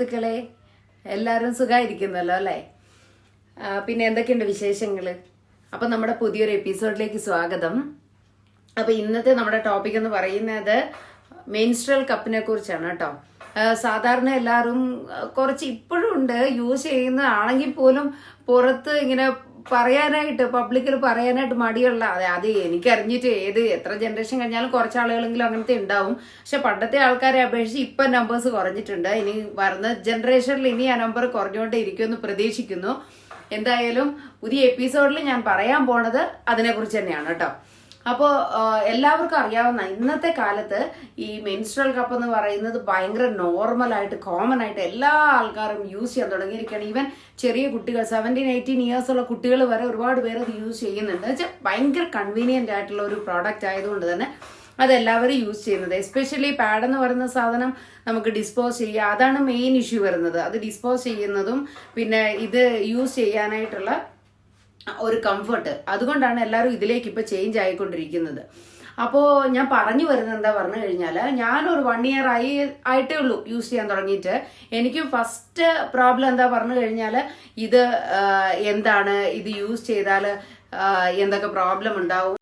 സുഹൃത്തുക്കളെ എല്ലാവരും സുഖമായിരിക്കുന്നല്ലോ അല്ലേ? പിന്നെ എന്തൊക്കെയുണ്ട് വിശേഷങ്ങൾ അപ്പം നമ്മുടെ പുതിയൊരു എപ്പിസോഡിലേക്ക് സ്വാഗതം. അപ്പം ഇന്നത്തെ നമ്മുടെ ടോപ്പിക് എന്ന് പറയുന്നത് മെയിൻസ്ട്രൽ കപ്പിനെ കുറിച്ചാണ് കേട്ടോ. സാധാരണ എല്ലാവരും കുറച്ച് ഇപ്പോഴും ഉണ്ട്. യൂസ് ചെയ്യുന്ന ആണെങ്കിൽ പോലും പുറത്ത് ഇങ്ങനെ പറയാനായിട്ട് പബ്ലിക്കിൽ പറയാനായിട്ട് മടിയുള്ള അതെ എനിക്കറിഞ്ഞിട്ട് ഏത് എത്ര ജനറേഷൻ കഴിഞ്ഞാലും കുറച്ച് ആളുകളെങ്കിലും അങ്ങനത്തെ ഉണ്ടാവും. പക്ഷെ പണ്ടത്തെ ആൾക്കാരെ അപേക്ഷിച്ച് ഇപ്പം നമ്പേഴ്സ് കുറഞ്ഞിട്ടുണ്ട്. ഇനി വരുന്ന ജനറേഷനിൽ ഇനി ആ നമ്പർ കുറഞ്ഞുകൊണ്ടേ ഇരിക്കുമെന്ന് പ്രതീക്ഷിക്കുന്നു. എന്തായാലും പുതിയ എപ്പിസോഡിൽ ഞാൻ പറയാൻ പോണത് അതിനെക്കുറിച്ച് തന്നെയാണ് കേട്ടോ. അപ്പോൾ എല്ലാവർക്കും അറിയാവുന്ന ഇന്നത്തെ കാലത്ത് ഈ മെൻസ്ട്രൽ കപ്പ് എന്ന് പറയുന്നത് ഭയങ്കര നോർമലായിട്ട് കോമൺ ആയിട്ട് എല്ലാ ആൾക്കാരും യൂസ് ചെയ്യാൻ തുടങ്ങിയിരിക്കുകയാണ്. ഈവൻ ചെറിയ കുട്ടികൾ സെവന്റീൻ എയ്റ്റീൻ ഇയേഴ്സ് ഉള്ള കുട്ടികൾ വരെ ഒരുപാട് പേര് അത് യൂസ് ചെയ്യുന്നുണ്ട്. വെച്ചാൽ ഭയങ്കര കൺവീനിയന്റ് ആയിട്ടുള്ള ഒരു പ്രോഡക്റ്റ് ആയതുകൊണ്ട് തന്നെ അതെല്ലാവരും യൂസ് ചെയ്യുന്നത്. എസ്പെഷ്യലി പാഡ് എന്ന് പറയുന്ന സാധനം നമുക്ക് ഡിസ്പോസ് ചെയ്യുക അതാണ് മെയിൻ ഇഷ്യൂ വരുന്നത്. അത് ഡിസ്പോസ് ചെയ്യുന്നതും പിന്നെ ഇത് യൂസ് ചെയ്യാനായിട്ടുള്ള ഒരു കംഫർട്ട് അതുകൊണ്ടാണ് എല്ലാവരും ഇതിലേക്ക് ഇപ്പൊ ചേഞ്ച് ആയിക്കൊണ്ടിരിക്കുന്നത്. അപ്പോൾ ഞാൻ പറഞ്ഞു വരുന്നത് എന്താ പറഞ്ഞു കഴിഞ്ഞാൽ ഞാനൊരു വൺ ഇയർ ആയി ആയിട്ടേ ഉള്ളൂ യൂസ് ചെയ്യാൻ തുടങ്ങിയിട്ട്. എനിക്ക് ഫസ്റ്റ് പ്രോബ്ലം എന്താ പറഞ്ഞു കഴിഞ്ഞാൽ ഇത് എന്താണ് ഇത് യൂസ് ചെയ്താൽ എന്തൊക്കെ പ്രോബ്ലം ഉണ്ടാവും.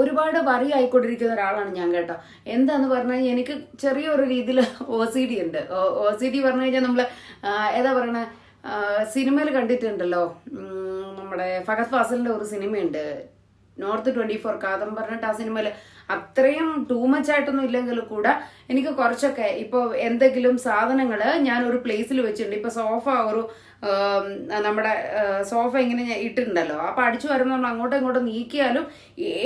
ഒരുപാട് വറി ആയിക്കൊണ്ടിരിക്കുന്ന ഒരാളാണ് ഞാൻ കേട്ടോ. എന്താന്ന് പറഞ്ഞു കഴിഞ്ഞാൽ എനിക്ക് ചെറിയൊരു രീതിയിൽ ഒ സി ഡി ഉണ്ട്. ഒ സി ഡി പറഞ്ഞു കഴിഞ്ഞാൽ നമ്മൾ ഏതാ പറയണ? സിനിമയിൽ കണ്ടിട്ടുണ്ടല്ലോ. നമ്മുടെ ഫഹദ് ഫാസലിന്റെ ഒരു സിനിമയുണ്ട്. നോർത്ത് ട്വന്റി ഫോർ കാതം പറഞ്ഞിട്ട് ആ സിനിമയിൽ അത്രയും ടൂ മച്ച് ആയിട്ടൊന്നും ഇല്ലെങ്കിൽ കൂടെ എനിക്ക് കുറച്ചൊക്കെ ഇപ്പോൾ എന്തെങ്കിലും സാധനങ്ങൾ ഞാൻ ഒരു പ്ലേസിൽ വെച്ചിട്ടുണ്ട്. ഇപ്പൊ സോഫ ഒരു നമ്മുടെ സോഫ ഇങ്ങനെ ഇട്ടിട്ടുണ്ടല്ലോ. അപ്പൊ അടിച്ചു നമ്മൾ അങ്ങോട്ടും ഇങ്ങോട്ടും നീക്കിയാലും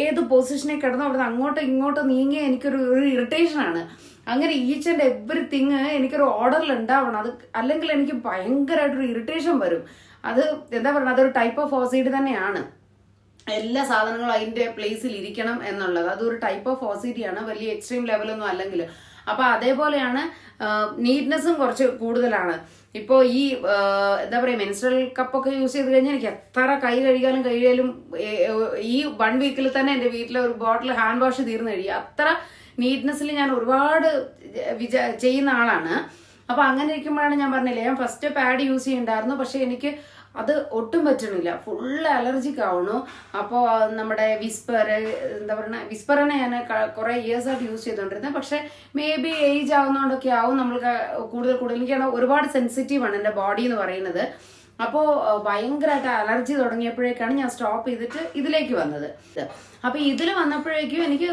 ഏത് പൊസിഷനിൽ കിടന്നോ അവിടെ അങ്ങോട്ടും ഇങ്ങോട്ടും നീങ്ങിയ എനിക്കൊരു ഒരു ഇറിറ്റേഷൻ ആണ്. അങ്ങനെ ഈച്ച് ആൻഡ് എവറിത്തിങ് എനിക്കൊരു ഓർഡറിൽ ഉണ്ടാവണം. അത് അല്ലെങ്കിൽ എനിക്ക് ഭയങ്കരമായിട്ടൊരു ഇറിറ്റേഷൻ വരും. അത് എന്താ പറയുക അതൊരു ടൈപ്പ് ഓഫ് ഓസൈഡ് തന്നെയാണ്. എല്ലാ സാധനങ്ങളും അതിന്റെ പ്ലേസിൽ ഇരിക്കണം എന്നുള്ളത്. അതൊരു ടൈപ്പ് ഓഫ് ഓസിഡിയാണ് വലിയ എക്സ്ട്രീം ലെവലൊന്നും അല്ലെങ്കിൽ. അപ്പൊ അതേപോലെയാണ് നീറ്റ്നെസ്സും കുറച്ച് കൂടുതലാണ്. ഇപ്പോൾ ഈ എന്താ പറയുക മെൻസ്ട്രൽ കപ്പൊക്കെ യൂസ് ചെയ്ത് കഴിഞ്ഞാൽ എനിക്ക് എത്ര കൈ കഴുകിയാലും കഴിയാലും ഈ വൺ വീക്കിൽ തന്നെ എന്റെ വീട്ടിലെ ഒരു ബോട്ടിൽ ഹാൻഡ് വാഷ് തീർന്നു കഴിയും. അത്ര നീറ്റ്നെസ്സിൽ ഞാൻ ഒരുപാട് വിചാ ചെയ്യുന്ന ആളാണ്. അപ്പൊ അങ്ങനെ ഇരിക്കുമ്പോഴാണ് ഞാൻ പറഞ്ഞില്ലേ ഞാൻ ഫസ്റ്റ് പാഡ് യൂസ് ചെയ്യണ്ടായിരുന്നു പക്ഷെ എനിക്ക് അത് ഒട്ടും പറ്റണില്ല ഫുൾ അലർജിക് ആവണു അപ്പോൾ നമ്മുടെ വിസ്പർ എന്താ പറയുക വിസ്പറിനെ ഞാൻ കുറെ ഇയേഴ്സ് ആയിട്ട് യൂസ് ചെയ്തുകൊണ്ടിരുന്നത് പക്ഷെ മേ ബി ഏജ് ആവുന്നതുകൊണ്ടൊക്കെ ആവും നമ്മൾക്ക് കൂടുതൽ കൂടുതൽ. എനിക്കാണ് ഒരുപാട് സെൻസിറ്റീവ് ആണ് എന്റെ ബോഡി എന്ന് പറയുന്നത്. അപ്പോൾ ഭയങ്കരമായിട്ട് അലർജി തുടങ്ങിയപ്പോഴേക്കാണ് ഞാൻ സ്റ്റോപ്പ് ചെയ്തിട്ട് ഇതിലേക്ക് വന്നത്. അപ്പോൾ ഇതിൽ വന്നപ്പോഴേക്കും എനിക്ക്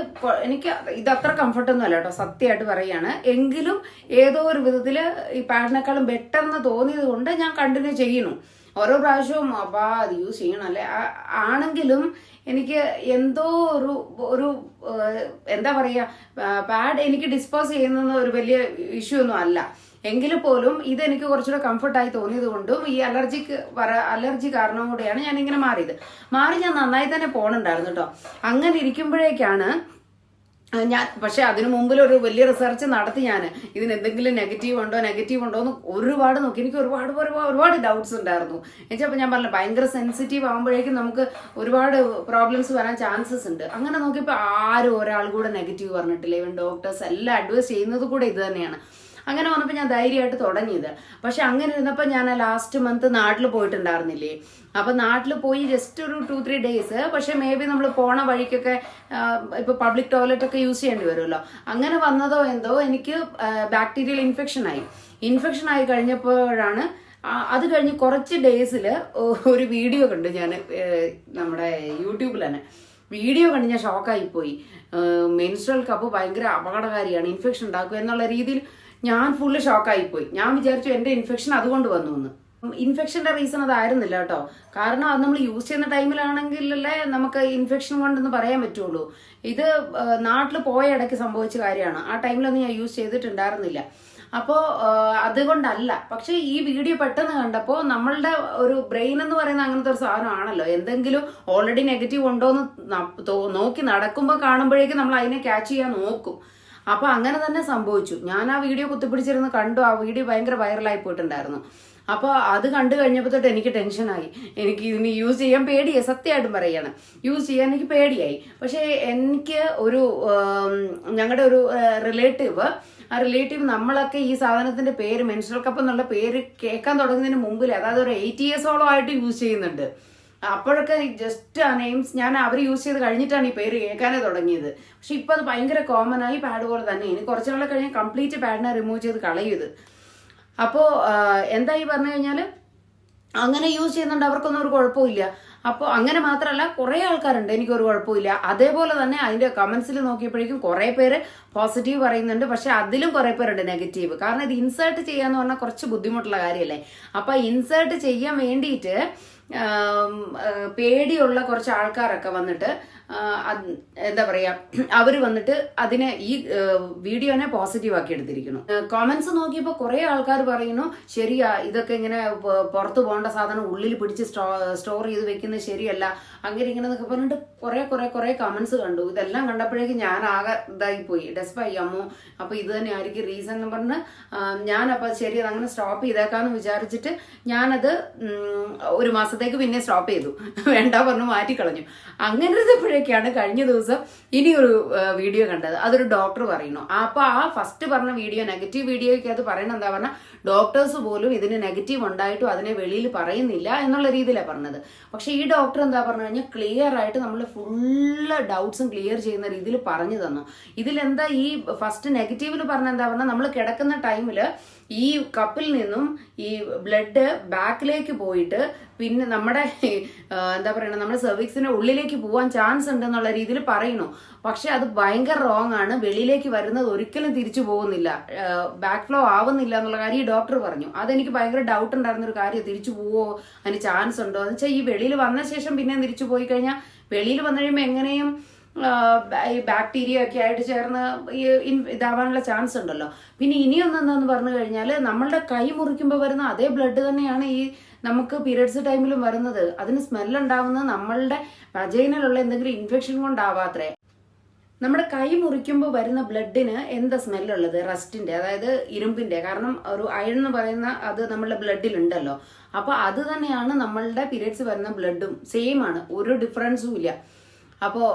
എനിക്ക് ഇതത്ര അത്ര കംഫർട്ടൊന്നും അല്ല കേട്ടോ സത്യമായിട്ട് പറയുകയാണ്. എങ്കിലും ഏതോ ഒരു വിധത്തിൽ ഈ പാഡിനേക്കാളും ബെറ്റർ എന്ന് തോന്നിയത് കൊണ്ട് ഞാൻ കണ്ടിന്യൂ ചെയ്യണു ഓരോ പ്രാവശ്യവും അപ്പാ അത് യൂസ് ചെയ്യണം അല്ലെ? ആണെങ്കിലും എനിക്ക് എന്തോ ഒരു ഒരു എന്താ പറയുക പാഡ് എനിക്ക് ഡിസ്പോസ് ചെയ്യുന്ന ഒരു വലിയ ഇഷ്യൂ ഒന്നും അല്ല. എങ്കിൽ പോലും ഇതെനിക്ക് കുറച്ചുകൂടെ കംഫർട്ടായി തോന്നിയത് കൊണ്ടും ഈ അലർജിക്ക് വര അലർജി കാരണം കൂടെയാണ് ഞാൻ ഇങ്ങനെ മാറിയത്. മാറി ഞാൻ നന്നായി തന്നെ പോണുണ്ടായിരുന്നു കേട്ടോ അങ്ങനെ ഇരിക്കുമ്പോഴേക്കാണ് ഞാൻ പക്ഷെ അതിനു മുമ്പിൽ ഒരു വലിയ റിസർച്ച് നടത്തി ഞാൻ. ഇതിന് എന്തെങ്കിലും നെഗറ്റീവ് ഉണ്ടോ നെഗറ്റീവ് ഉണ്ടോ എന്ന് ഒരുപാട് നോക്കി. എനിക്ക് ഒരുപാട് ഒരുപാട് ഒരുപാട് ഡൗട്ട്സ് ഉണ്ടായിരുന്നു. എന്നുവെച്ചാൽ ഞാൻ പറഞ്ഞു ഭയങ്കര സെൻസിറ്റീവ് ആകുമ്പോഴേക്കും നമുക്ക് ഒരുപാട് പ്രോബ്ലംസ് വരാൻ ചാൻസസ് ഉണ്ട്. അങ്ങനെ നോക്കിയപ്പോൾ ആരും ഒരാൾ കൂടെ നെഗറ്റീവ് പറഞ്ഞിട്ടില്ല. ഇവൻ ഡോക്ടേഴ്സ് എല്ലാം അഡ്വൈസ് ചെയ്യുന്നത് കൂടെ ഇത് തന്നെയാണ്. അങ്ങനെ വന്നപ്പോൾ ഞാൻ ധൈര്യമായിട്ട് തുടങ്ങിയത്. പക്ഷെ അങ്ങനെ ഇരുന്നപ്പോൾ ഞാൻ ലാസ്റ്റ് മന്ത് നാട്ടിൽ പോയിട്ടുണ്ടായിരുന്നില്ലേ? അപ്പൊ നാട്ടിൽ പോയി ജസ്റ്റ് ഒരു ടു ത്രീ ഡേയ്സ് പക്ഷെ മേ ബി നമ്മൾ പോണ വഴിക്കൊക്കെ ഇപ്പോൾ ഇപ്പൊ പബ്ലിക് ടോയ്ലറ്റ് ഒക്കെ യൂസ് ചെയ്യേണ്ടി വരുമല്ലോ. അങ്ങനെ വന്നതോ എന്തോ എനിക്ക് ബാക്ടീരിയൽ ഇൻഫെക്ഷൻ ആയി. ഇൻഫെക്ഷൻ ആയി കഴിഞ്ഞപ്പോഴാണ് അത് കഴിഞ്ഞ് കുറച്ച് ഡേയ്സിൽ ഒരു വീഡിയോ കണ്ടു ഞാൻ നമ്മുടെ യൂട്യൂബിൽ തന്നെ. വീഡിയോ കണ്ട് ഞാൻ ഷോക്കായി പോയി. മെൻസ്ട്രൽ കപ്പ് ഭയങ്കര അപകടകാരിയാണ്. ഇൻഫെക്ഷൻ ഉണ്ടാക്കുക എന്നുള്ള രീതിയിൽ ഞാൻ ഫുള്ള് ഷോക്കായിപ്പോയി ഞാൻ വിചാരിച്ചു എന്റെ ഇൻഫെക്ഷൻ അതുകൊണ്ട് വന്നു എന്ന്. ഇൻഫെക്ഷന്റെ റീസൺ അതായിരുന്നില്ല കേട്ടോ. കാരണം അത് നമ്മൾ യൂസ് ചെയ്യുന്ന ടൈമിലാണെങ്കിലല്ലേ നമുക്ക് ഇൻഫെക്ഷൻ കൊണ്ടെന്ന് പറയാൻ പറ്റുള്ളൂ. ഇത് നാട്ടിൽ പോയ ഇടയ്ക്ക് സംഭവിച്ച കാര്യമാണ്. ആ ടൈമിലൊന്നും ഞാൻ യൂസ് ചെയ്തിട്ടുണ്ടായിരുന്നില്ല. അപ്പോൾ അതുകൊണ്ടല്ല. പക്ഷേ ഈ വീഡിയോ പെട്ടെന്ന് കണ്ടപ്പോൾ നമ്മളുടെ ഒരു ബ്രെയിൻ എന്ന് പറയുന്ന അങ്ങനത്തെ ഒരു സാധനമാണല്ലോ എന്തെങ്കിലും ഓൾറെഡി നെഗറ്റീവ് ഉണ്ടോ എന്ന് നോക്കി നടക്കുമ്പോൾ കാണുമ്പോഴേക്കും നമ്മൾ അതിനെ ക്യാച്ച് ചെയ്യാൻ നോക്കും. അപ്പൊ അങ്ങനെ തന്നെ സംഭവിച്ചു. ഞാൻ ആ വീഡിയോ കുത്തിപ്പിടിച്ചിരുന്ന് കണ്ടു. ആ വീഡിയോ ഭയങ്കര വൈറലായി പോയിട്ടുണ്ടായിരുന്നു. അപ്പോൾ അത് കണ്ടു കഴിഞ്ഞപ്പോൾ തൊട്ട് എനിക്ക് ടെൻഷനായി എനിക്ക് ഇതിന് യൂസ് ചെയ്യാൻ പേടിയായി. സത്യമായിട്ടും പറയാണ്. യൂസ് ചെയ്യാൻ എനിക്ക് പേടിയായി. പക്ഷേ എനിക്ക് ഒരു ഞങ്ങളുടെ ഒരു റിലേറ്റീവ് ആ റിലേറ്റീവ് നമ്മളൊക്കെ ഈ സാധനത്തിന്റെ പേര് മെൻസ്ട്രൽ കപ്പ് എന്നുള്ള പേര് കേൾക്കാൻ തുടങ്ങുന്നതിന് മുമ്പിൽ അതായത് ഒരു എയ്റ്റ് ഇയേഴ്സോളം ആയിട്ട് യൂസ് ചെയ്യുന്നുണ്ട്. അപ്പോഴൊക്കെ ജസ്റ്റ് ആ നെയിംസ് ഞാൻ അവർ യൂസ് ചെയ്ത് കഴിഞ്ഞിട്ടാണ് ഈ പേര് കേൾക്കാനേ തുടങ്ങിയത്. പക്ഷെ ഇപ്പം അത് ഭയങ്കര കോമൺ ആയി പാഡ് പോലെ തന്നെ. ഇനി കുറച്ച് നാളെ കഴിഞ്ഞാൽ കംപ്ലീറ്റ് പാഡിനെ റിമൂവ് ചെയ്ത് കളയും ഇത്. അപ്പോൾ എന്തായി പറഞ്ഞു കഴിഞ്ഞാൽ അങ്ങനെ യൂസ് ചെയ്യുന്നുണ്ട്. അവർക്കൊന്നും ഒരു കുഴപ്പമില്ല അപ്പോൾ അങ്ങനെ മാത്രമല്ല കുറേ ആൾക്കാരുണ്ട്. എനിക്കൊരു കുഴപ്പമില്ല അതേപോലെ തന്നെ അതിന്റെ കമൻസിൽ നോക്കിയപ്പോഴേക്കും കുറേ പേര് പോസിറ്റീവ് പറയുന്നുണ്ട്. പക്ഷെ അതിലും കുറേ പേരുണ്ട് നെഗറ്റീവ് കാരണം ഇത് ഇൻസേർട്ട് ചെയ്യാന്ന് പറഞ്ഞാൽ കുറച്ച് ബുദ്ധിമുട്ടുള്ള കാര്യമല്ലേ അപ്പോൾ ഇൻസേർട്ട് ചെയ്യാൻ വേണ്ടിയിട്ട് പേടിയുള്ള കുറച്ച് ആൾക്കാരൊക്കെ വന്നിട്ട് എന്താ പറയാ അവർ വന്നിട്ട് അതിനെ ഈ വീഡിയോനെ പോസിറ്റീവ് ആക്കി എടുത്തിരിക്കുന്നു. കോമൻസ് നോക്കിയപ്പോൾ കുറേ ആൾക്കാർ പറയുന്നു ശരിയാ ഇതൊക്കെ ഇങ്ങനെ പുറത്തു പോകേണ്ട സാധനം ഉള്ളിൽ പിടിച്ച് സ്റ്റോർ ചെയ്ത് വെക്കുന്നത് ശരിയല്ല അങ്ങനെ ഇങ്ങനെ എന്നൊക്കെ പറഞ്ഞിട്ട് കുറേ കുറേ കുറേ കമന്റ്സ് കണ്ടു. ഇതെല്ലാം കണ്ടപ്പോഴേക്കും ഞാൻ ആകെ ഇതായി പോയി. ഡെസ്പായി അമ്മു അപ്പോൾ ഇത് തന്നെ ആയിരിക്കും റീസൺ എന്ന് പറഞ്ഞ് അപ്പോൾ ശരി അങ്ങനെ സ്റ്റോപ്പ് ചെയ്തേക്കാന്ന് വിചാരിച്ചിട്ട് ഞാനത് ഒരു മാസത്തേക്ക് പിന്നെ സ്റ്റോപ്പ് ചെയ്തു. വേണ്ട പറഞ്ഞു മാറ്റിക്കളഞ്ഞു. അങ്ങനെ ഇരുന്നപ്പോഴേക്കാണ് കഴിഞ്ഞ ദിവസം ഇനി ഒരു വീഡിയോ കണ്ടത്. അതൊരു ഡോക്ടർ പറയുന്നു. അപ്പൊ ആ ഫസ്റ്റ് പറഞ്ഞ വീഡിയോ നെഗറ്റീവ് വീഡിയോയ്ക്ക് അത് പറയുന്നത് എന്താ പറഞ്ഞാൽ ഡോക്ടേഴ്സ് പോലും ഇതിന് നെഗറ്റീവ് ഉണ്ടായിട്ടും അതിനെ വെളിയിൽ പറയുന്നില്ല എന്നുള്ള രീതിയിലാണ് പറഞ്ഞത്. പക്ഷെ ഈ ഡോക്ടർ എന്താ പറഞ്ഞു കഴിഞ്ഞാൽ ക്ലിയർ ആയിട്ട് നമ്മൾ ഫുള്ള് ഡൗട്ട്സും ക്ലിയർ ചെയ്യുന്ന രീതിയിൽ പറഞ്ഞു തന്നു. ഇതിലെന്താ ഈ ഫസ്റ്റ് നെഗറ്റീവിൽ പറഞ്ഞ എന്താ പറഞ്ഞാൽ നമ്മൾ കിടക്കുന്ന ടൈമിൽ ഈ കപ്പിൽ നിന്നും ഈ ബ്ലഡ് ബാക്കിലേക്ക് പോയിട്ട് പിന്നെ നമ്മുടെ എന്താ പറയുക നമ്മുടെ സെർവിക്സിന്റെ ഉള്ളിലേക്ക് പോകാൻ ചാൻസ് ഉണ്ട് എന്നുള്ള രീതിയിൽ പറയുന്നു. പക്ഷെ അത് ഭയങ്കര റോങ് ആണ്. വെളിയിലേക്ക് വരുന്നത് ഒരിക്കലും തിരിച്ചു പോകുന്നില്ല. ബാക്ക് ഫ്ലോ ആവുന്നില്ല എന്നുള്ള കാര്യം ഈ ഡോക്ടർ പറഞ്ഞു. അതെനിക്ക് ഭയങ്കര ഡൗട്ട് ഉണ്ടായിരുന്ന ഒരു കാര്യം. തിരിച്ചു പോവോ? അതിന് ചാൻസ് ഉണ്ടോ? എന്ന് വെച്ചാൽ ഈ വെളിയിൽ വന്ന ശേഷം പിന്നെ തിരിച്ചു പോയി കഴിഞ്ഞാൽ വെളിയിൽ വന്നു കഴിയുമ്പോൾ എങ്ങനെയും ഈ ബാക്ടീരിയ ഒക്കെ ആയിട്ട് ചേർന്ന് ഇതാവാനുള്ള ചാൻസ് ഉണ്ടല്ലോ. പിന്നെ ഇനിയൊന്നും എന്താന്ന് പറഞ്ഞു കഴിഞ്ഞാൽ നമ്മളുടെ കൈ മുറിക്കുമ്പോൾ വരുന്ന അതേ ബ്ലഡ് തന്നെയാണ് ഈ നമുക്ക് പീരിയഡ്സ് ടൈമിലും വരുന്നത്. അതിന് സ്മെൽ ഉണ്ടാവുന്നത് നമ്മളുടെ വജൈനിലുള്ള എന്തെങ്കിലും ഇൻഫെക്ഷൻ കൊണ്ടാവാത്രേ. നമ്മുടെ കൈ മുറിക്കുമ്പോൾ വരുന്ന ബ്ലഡിന് എന്താ സ്മെല്ലുള്ളത് റസ്റ്റിന്റെ അതായത് ഇരുമ്പിന്റെ. കാരണം ഒരു അയൺ എന്ന് പറയുന്ന അത് നമ്മളുടെ ബ്ലഡിൽ ഉണ്ടല്ലോ. അപ്പൊ അത് തന്നെയാണ് നമ്മളുടെ പീരിയഡ്സ് വരുന്ന ബ്ലഡും സെയിം ആണ്. ഒരു ഡിഫറൻസും ഇല്ല. അപ്പോൾ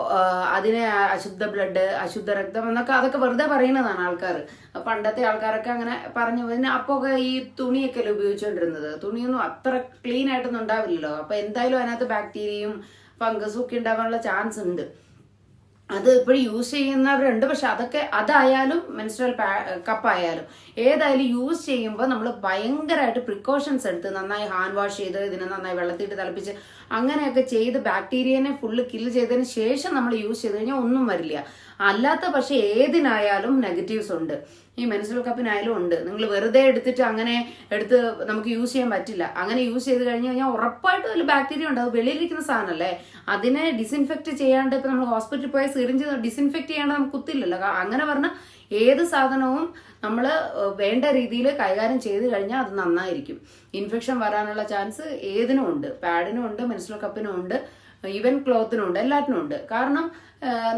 അതിനെ അശുദ്ധ ബ്ലഡ് അശുദ്ധ രക്തം എന്നൊക്കെ അതൊക്കെ വെറുതെ പറയുന്നതാണ് ആൾക്കാർ പണ്ടത്തെ ആൾക്കാരൊക്കെ അങ്ങനെ പറഞ്ഞു. പിന്നെ അപ്പോൾ ഈ തുണിയൊക്കെ ഉപയോഗിച്ചുകൊണ്ടിരുന്നത് തുണിയൊന്നും അത്ര ക്ലീൻ ആയിട്ടൊന്നും ഉണ്ടാവില്ലല്ലോ. അപ്പോൾ എന്തായാലും അതിനകത്ത് ബാക്ടീരിയയും ഫംഗസും ഒക്കെ ഉണ്ടാവാനുള്ള ചാൻസ് ഉണ്ട്. അത് ഇപ്പോഴും യൂസ് ചെയ്യുന്നവരുണ്ട് പക്ഷെ അതൊക്കെ അതായാലും മെൻസ്ട്രൽ കപ്പ് ആയാലും ഏതായാലും യൂസ് ചെയ്യുമ്പോൾ നമ്മൾ ഭയങ്കരമായിട്ട് പ്രിക്കോഷൻസ് എടുത്ത് നന്നായി ഹാൻഡ് വാഷ് ചെയ്ത് ഇതിനെ നന്നായി വെള്ളത്തിട്ട് തിളപ്പിച്ച് അങ്ങനെയൊക്കെ ചെയ്ത് ബാക്ടീരിയനെ ഫുള്ള് കില്ല് ചെയ്തതിന് ശേഷം നമ്മൾ യൂസ് ചെയ്ത് കഴിഞ്ഞാൽ ഒന്നും വരില്ല. അല്ലാത്ത പക്ഷെ ഏതിനായാലും നെഗറ്റീവ്സ് ഉണ്ട്. ഈ മെൻസ്ട്രൽ കപ്പിനായാലും ഉണ്ട്. നിങ്ങൾ വെറുതെ എടുത്തിട്ട് അങ്ങനെ എടുത്ത് നമുക്ക് യൂസ് ചെയ്യാൻ പറ്റില്ല. അങ്ങനെ യൂസ് ചെയ്ത് കഴിഞ്ഞ് കഴിഞ്ഞാൽ ഉറപ്പായിട്ടും അതിൽ ബാക്ടീരിയ ഉണ്ട്. അത് വെളിയിലിരിക്കുന്ന സാധനമല്ലേ. അതിനെ ഡിസിൻഫെക്ട് ചെയ്യാണ്ട് ഇപ്പം നമ്മൾ ഹോസ്പിറ്റലിൽ പോയ സിറിഞ്ച് ഡിസിൻഫെക്ട് ചെയ്യാണ്ട് നമുക്ക് കുത്തില്ലല്ലോ. അങ്ങനെ പറഞ്ഞാൽ ഏത് സാധനവും നമ്മൾ വേണ്ട രീതിയിൽ കൈകാര്യം ചെയ്ത് കഴിഞ്ഞാൽ അത് നന്നായിരിക്കും. ഇൻഫെക്ഷൻ വരാനുള്ള ചാൻസ് ഏതിനും ഉണ്ട്. പാഡിനും ഉണ്ട് മെൻസ്ട്രൽ കപ്പിനും ഉണ്ട്. ഈവൻ ക്ലോത്തിനും ഉണ്ട് എല്ലാറ്റിനും ഉണ്ട് കാരണം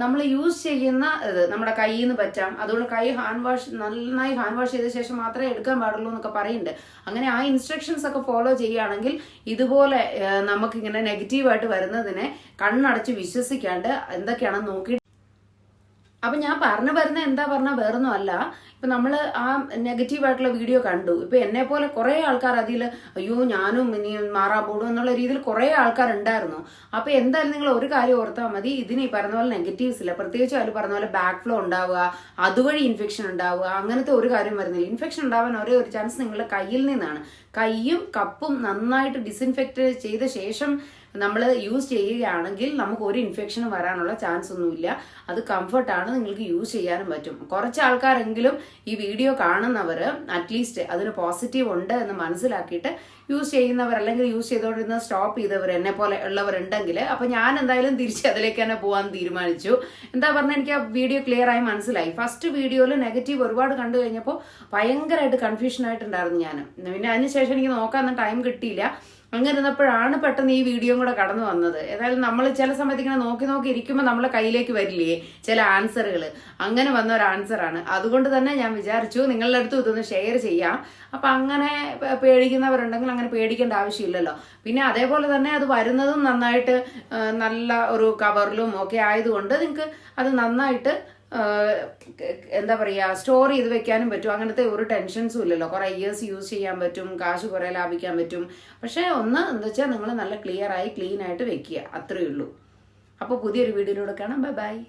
നമ്മൾ യൂസ് ചെയ്യുന്ന ഇത് നമ്മുടെ കയ്യിൽ നിന്ന് പറ്റാം. അതുകൊണ്ട് കൈ ഹാൻഡ് വാഷ് നന്നായി ഹാൻഡ് വാഷ് ചെയ്ത ശേഷം മാത്രമേ എടുക്കാൻ പാടുള്ളൂ എന്നൊക്കെ പറയുന്നുണ്ട്. അങ്ങനെ ആ ഇൻസ്ട്രക്ഷൻസ് ഒക്കെ ഫോളോ ചെയ്യുകയാണെങ്കിൽ ഇതുപോലെ നമുക്കിങ്ങനെ നെഗറ്റീവായിട്ട് വരുന്നതിനെ കണ്ണടച്ച് വിശ്വസിക്കാണ്ട് എന്തൊക്കെയാണെന്ന് നോക്കി അപ്പൊ ഞാൻ പറഞ്ഞു വരുന്ന എന്താ പറഞ്ഞ വേറൊന്നും അല്ല. ഇപ്പൊ നമ്മൾ ആ നെഗറ്റീവ് ആയിട്ടുള്ള വീഡിയോ കണ്ടു. ഇപ്പൊ എന്നെ പോലെ കുറെ ആൾക്കാർ അതിൽ അയ്യോ ഞാനും ഇനി മാറാൻ പോകും എന്നുള്ള രീതിയിൽ കുറെ ആൾക്കാർ ഉണ്ടായിരുന്നു അപ്പൊ എന്തായാലും നിങ്ങൾ ഒരു കാര്യം ഓർത്താൽ മതി. ഇതിന് ഈ പറഞ്ഞ പോലെ നെഗറ്റീവ്സ് ഇല്ല. പ്രത്യേകിച്ച് അതിൽ പറഞ്ഞ പോലെ ബാക്ക് ഫ്ലോ ഉണ്ടാവുക അതുവഴി ഇൻഫെക്ഷൻ ഉണ്ടാവുക അങ്ങനത്തെ ഒരു കാര്യം വരുന്നില്ല. ഇൻഫെക്ഷൻ ഉണ്ടാവാൻ ഒരേ ഒരു ചാൻസ് നിങ്ങളുടെ കയ്യിൽ നിന്നാണ്. കൈയും കപ്പും നന്നായിട്ട് ഡിസ്ഇൻഫെക്ട് ചെയ്ത ശേഷം നമ്മൾ യൂസ് ചെയ്യുകയാണെങ്കിൽ നമുക്ക് ഒരു ഇൻഫെക്ഷനും വരാനുള്ള ചാൻസ് ഒന്നുമില്ല. അത് കംഫർട്ടാണ് നിങ്ങൾക്ക് യൂസ് ചെയ്യാനും പറ്റും. കുറച്ച് ആൾക്കാരെങ്കിലും ഈ വീഡിയോ കാണുന്നവർ അറ്റ്ലീസ്റ്റ് അതിന് പോസിറ്റീവ് ഉണ്ട് എന്ന് മനസ്സിലാക്കിയിട്ട് യൂസ് ചെയ്യുന്നവർ അല്ലെങ്കിൽ യൂസ് ചെയ്തുകൊണ്ടിരുന്ന സ്റ്റോപ്പ് ചെയ്തവർ എന്നെ പോലെ ഉള്ളവരുണ്ടെങ്കിൽ അപ്പം ഞാൻ എന്തായാലും തിരിച്ച് അതിലേക്ക് തന്നെ പോകാൻ തീരുമാനിച്ചു. എന്താ പറഞ്ഞാൽ എനിക്ക് ആ വീഡിയോ ക്ലിയർ ആയി മനസ്സിലായി. ഫസ്റ്റ് വീഡിയോയിൽ നെഗറ്റീവ് ഒരുപാട് കണ്ടു കഴിഞ്ഞപ്പോൾ ഭയങ്കരമായിട്ട് കൺഫ്യൂഷൻ ആയിട്ടുണ്ടായിരുന്നു ഞാൻ പിന്നെ അതിനുശേഷം എനിക്ക് നോക്കാൻ ടൈം കിട്ടിയില്ല. അങ്ങനെ ഇരുന്നപ്പോഴാണ് പെട്ടെന്ന് ഈ വീഡിയോ കൂടെ കടന്നു വന്നത്. ഏതായാലും നമ്മൾ ചില സമയത്ത് ഇങ്ങനെ നോക്കി നോക്കി ഇരിക്കുമ്പോൾ നമ്മളെ കയ്യിലേക്ക് വരില്ലേ ചില ആൻസറുകൾ അങ്ങനെ വന്ന ഒരു ആൻസറാണ്. അതുകൊണ്ട് തന്നെ ഞാൻ വിചാരിച്ചു നിങ്ങളുടെ അടുത്ത് ഇതൊന്ന് ഷെയർ ചെയ്യാം. അപ്പം അങ്ങനെ പേടിക്കുന്നവരുണ്ടെങ്കിൽ അങ്ങനെ പേടിക്കേണ്ട ആവശ്യമില്ലല്ലോ. പിന്നെ അതേപോലെ തന്നെ അത് വരുന്നതും നന്നായിട്ട് നല്ല ഒരു കവറിലും ഒക്കെ ആയതുകൊണ്ട് നിങ്ങൾക്ക് അത് നന്നായിട്ട് എന്താ പറയുക സ്റ്റോർ ചെയ്ത് വെക്കാനും പറ്റും. അങ്ങനത്തെ ഒരു ടെൻഷൻസും ഇല്ലല്ലോ. കുറേ ഇയേഴ്സ് യൂസ് ചെയ്യാൻ പറ്റും കാശ് കുറേ ലാഭിക്കാൻ പറ്റും. പക്ഷേ ഒന്ന് എന്താ വെച്ചാൽ നിങ്ങൾ നല്ല ക്ലിയർ ആയി ക്ലീൻ ആയിട്ട് വെക്കുക. അത്രയേ ഉള്ളൂ. അപ്പോൾ പുതിയൊരു വീഡിയോയിലൂടെ കാണാം. Bye bye